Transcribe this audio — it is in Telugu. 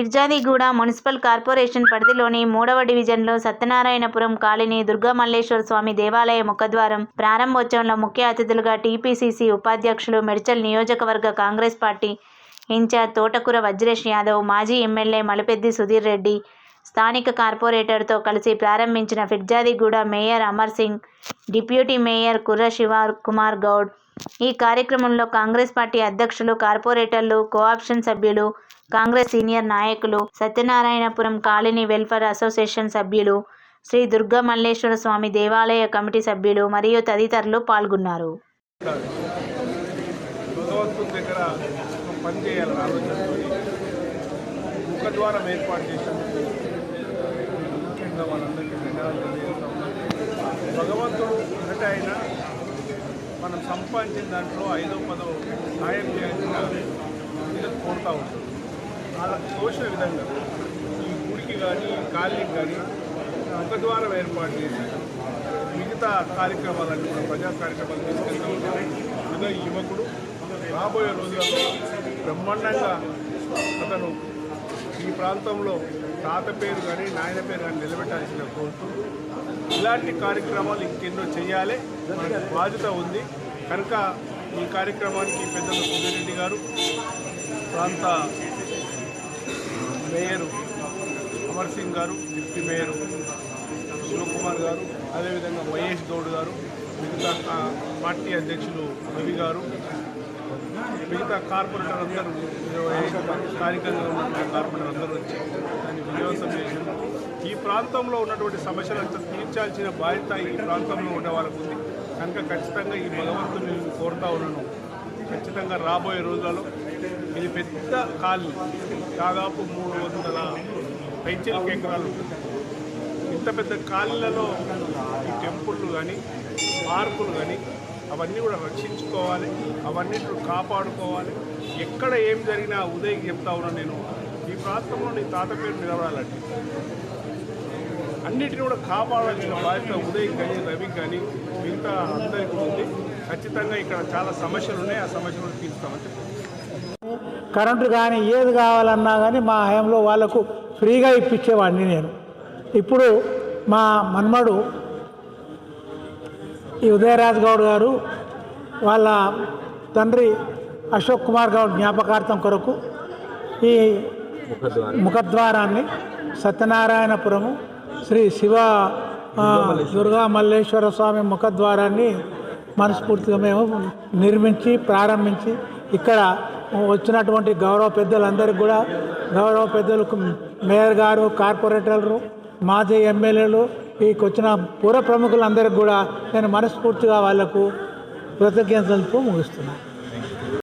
ఫిర్జాదిగూడ మున్సిపల్ కార్పొరేషన్ పరిధిలోని మూడవ డివిజన్లో సత్యనారాయణపురం కాలనీ దుర్గామల్లేశ్వర స్వామి దేవాలయ ముఖద్వారం ప్రారంభోత్సవంలో ముఖ్య అతిథులుగా టీపీసీసీ ఉపాధ్యక్షులు మెడ్చల్ నియోజకవర్గ కాంగ్రెస్ పార్టీ ఇన్ఛార్జ్ తోటకూర వజ్రేష్ యాదవ్ మాజీ ఎమ్మెల్యే మలపెద్ది సుధీర్ రెడ్డి స్థానిక కార్పొరేటర్తో కలిసి ప్రారంభించిన Peerzadiguda mayor Amar Singh deputy mayor Kurra Shiva Kumar Goud ఈ కార్యక్రమంలో కాంగ్రెస్ పార్టీ అధ్యక్షులు కార్పొరేటర్లు కోఆప్షన్ సభ్యులు కాంగ్రెస్ సీనియర్ నాయకులు సత్యనారాయణపురం కాలనీ వెల్ఫేర్ అసోసియేషన్ సభ్యులు శ్రీ దుర్గా మల్లేశ్వర స్వామి దేవాలయ కమిటీ సభ్యులు మరియు తదితరులు పాల్గొన్నారు. భగవంతుడు ఒకటే మనం సంపాదించిన దాంట్లో ఐదో పదో సాయం చేయాల్సిన ఇది కోరుతూ ఉంటాం అలా తోచిన విధంగా ఈ గుడికి కానీ ఈ కాలనీకి కానీ ముఖద్వారం ఏర్పాటు చేసి మిగతా కార్యక్రమాలన్నీ కూడా ప్రజా కార్యక్రమాలు తీసుకెళ్తూ ఉంటాం ఇంకా ఈ యువకుడు రాబోయే రోజుల్లో బ్రహ్మాండంగా అతను ఈ ప్రాంతంలో తాత పేరు కానీ నాయన పేరు కానీ నిలబెట్టాల్సిన కోరుతూ ఇలాంటి కార్యక్రమాలు ఇంకెన్నో చేయాలి. బాధ్యత ఉంది. కనుక ఈ కార్యక్రమానికి పెద్దలు సుధీరెడ్డి గారు ప్రాంత మేయరు అమర్ సింగ్ గారు డిప్యూటీ మేయరు శివకుమార్ గారు అదేవిధంగా వైఎస్ గౌడ్ గారు మిగతా పార్టీ అధ్యక్షులు రవి గారు మిగతా కార్పొరేటర్ అందరూ స్థానికంగా కార్పొరేటర్ అందరూ వచ్చి దాన్ని విజయవంతం చేశారు. ఈ ప్రాంతంలో ఉన్నటువంటి సమస్యలంతా తీర్చాల్సిన బాధ్యత ఈ ప్రాంతంలో ఉండే వాళ్ళకు ఉంది. కనుక ఖచ్చితంగా ఈ భగవంతుని కోరుతా ఉన్నాను. ఖచ్చితంగా రాబోయే రోజులలో ఇది పెద్ద కాలనీ. దాదాపు మూడు వందల పైచలిక ఎకరాలు ఇంత పెద్ద కాలనీలలో ఈ టెంపుళ్ళు కానీ పార్కులు కానీ అవన్నీ కూడా రక్షించుకోవాలి అవన్నిటిని కాపాడుకోవాలి. ఎక్కడ ఏం జరిగినా ఉదయ్కి చెప్తా ఉన్నా నేను. ఈ ప్రాంతంలో నీ తాత పేరు నిలబడాలంటే అన్నిటిని కూడా కాపాడాల్సిన బాధ్యత ఉదయ్ కానీ రవి కానీ మిగతా అందరికీ ఉంది. ఖచ్చితంగా ఇక్కడ చాలా సమస్యలు ఉన్నాయి. ఆ సమస్యలు తీరుస్తామని కరెంటు కానీ ఏది కావాలన్నా కానీ మా హయాంలో వాళ్ళకు ఫ్రీగా ఇప్పించేవాడిని నేను. ఇప్పుడు మా మన్మడు ఈ ఉదయరాజ్ గౌడ్ గారు వాళ్ళ తండ్రి అశోక్ కుమార్ గౌడ్ జ్ఞాపకార్థం కొరకు ఈ ముఖద్వారాన్ని సత్యనారాయణపురము శ్రీ శివ దుర్గా మల్లేశ్వర స్వామి ముఖద్వారాన్ని మనస్ఫూర్తిగా మేము నిర్మించి ప్రారంభించి ఇక్కడ వచ్చినటువంటి గౌరవ పెద్దలందరికీ కూడా గౌరవ పెద్దలకు మేయర్ గారు కార్పొరేటర్లు మాజీ ఎమ్మెల్యేలు ఈ వచ్చిన పూర్వ ప్రముఖులందరికీ కూడా నేను మనస్ఫూర్తిగా వాళ్ళకు కృతజ్ఞతలతో ముగిస్తున్నాను